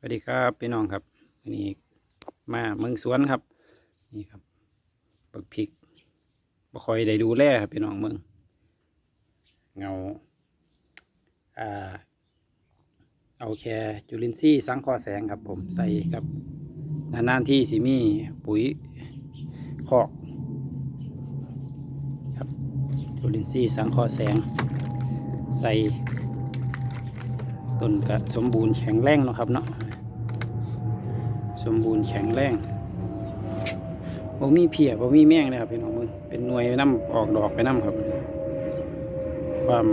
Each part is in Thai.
สวัสดีครับพี่น้องครับวันนี้มาเมืองสวนครับ นี่ครับปักพริกบ่คอยได้ดูแลครับพี่น้องเมืองเงาอ่าเอาแค่จุลินทรีย์สังคราะห์แสงครับ ผมใส่กับนานๆที่สิมีปุ๋ยคอกครับจุลินทรีย์สังคราะห์แสง ใส่ต้นก็สมบูรณ์แข็งแรงนะครับเนาะ มบูรณ์แข็งแรงบ่มีเพียบ่มีแมงเลยครับพี่น้องมึงเป็นหน่วยน้ำออกดอกไปน้ำครับ ความ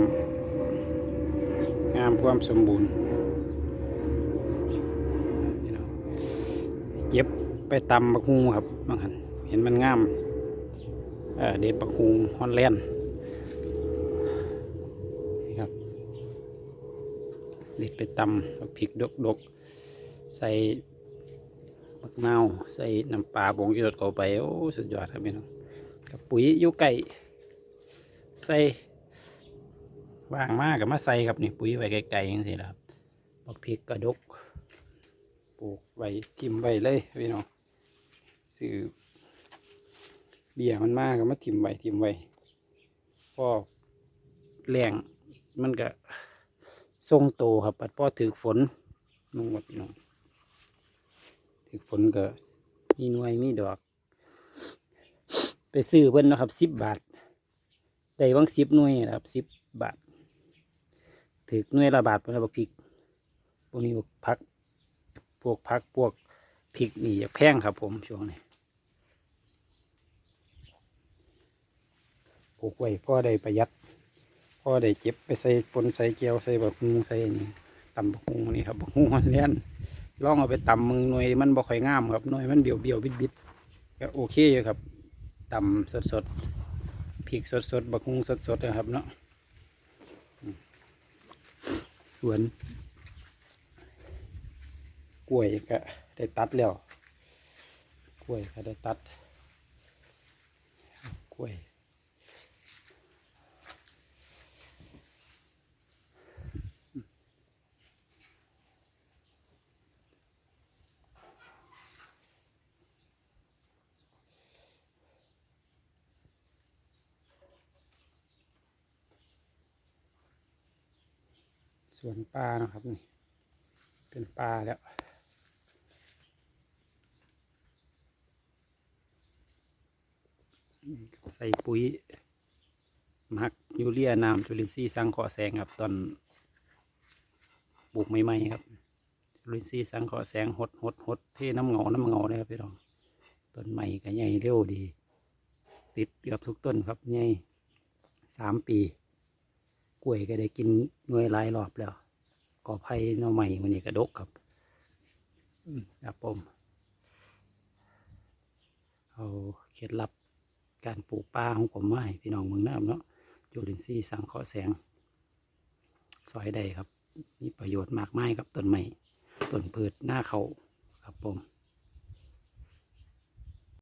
งามความสมบูรณ์เจ็บไปตำบักฮุงครับบางหันเห็นมันงามเด็ดบักฮุงฮอนแลนด์นี่ครับเด็ดไปตำบักพริกดกๆ ใส่ มักนาใส่น้ำปลาบงยีรดเข้าไป โอ้สุดยอดครับพี่น้องกับปุ๋ยยูไก่ใส่ว่างมากกับมาใส่ครับนี่ปุ๋ยไว้ไกลๆอย่างนี้แหละครับบักพริกกระดกปลูกไว้ทิมไว้เลยพี่น้องซื้อเบี้ยมันมากกับมาทิมไว้ทิมไว้พอแรงมันก็ทรงโตครับปัดพ่อถือฝนนุ่งหมดพี่น้อง กฝนก็มีหน่วยมีดอก ไปซื้อเพิ่นนะครับสิบบาทได้วังสิบหน่วยนะครับสิบบาทถึกหน่วยละบาทเป็นบักพริกพวกนี้พวกพักพวกพักพวกพริกนี่จะแพงครับ ผมช่วงนี้ปลูกไว้พ่อได้ประหยัดพ่อได้เก็บไปใส่ปนใส่เกียวใส่บักฮุงใส่นี่ตำบักฮุงนี่ครับบักฮุงฮอนแลนด์ ลองเอาไปตำมึงหน่วยมันบ่ค่อยงามครับหน่วยมันเบี้ยวเบี้ยวบิดบิดก็โอเคอยู่ครับตำสดสดๆพริกสดสดบักฮุงสดสดนะครับเนาะสวน กล้วยก็ได้ตัดแล้ว กล้วยก็ได้ตัด กล้วย สวนปลานะครับนี่ เป็นปลาแล้ว ใส่ปุ๋ยหมักยูเรียน้ำจุลินทรีย์สังเคราะห์แสงครับ ตอนปลูกใหม่ๆครับจุลินทรีย์สังเคราะห์แสงหดหดหดเทน้ำเงาน้ำเงาเลยครับพี่น้องต้นใหม่ก็ใหญ่เร็วดี ติดเกือบทุกต้นครับใหญ่สามปี ล้วยก็ได้กินหน่วยหลายรอบแล้วกอไผ่หน่อใหม่มันนี่กระดกครับอืมครับผมเอาเคล็ดลับการปลูกป่าของผมมาให้พี่น้องเมืองน้ำเนาะจุลินทรีย์สังเคราะห์แสงซอยใดครับ มีประโยชน์มากมายครับต้นไม้ต้นพืชหน้าเขาครับผม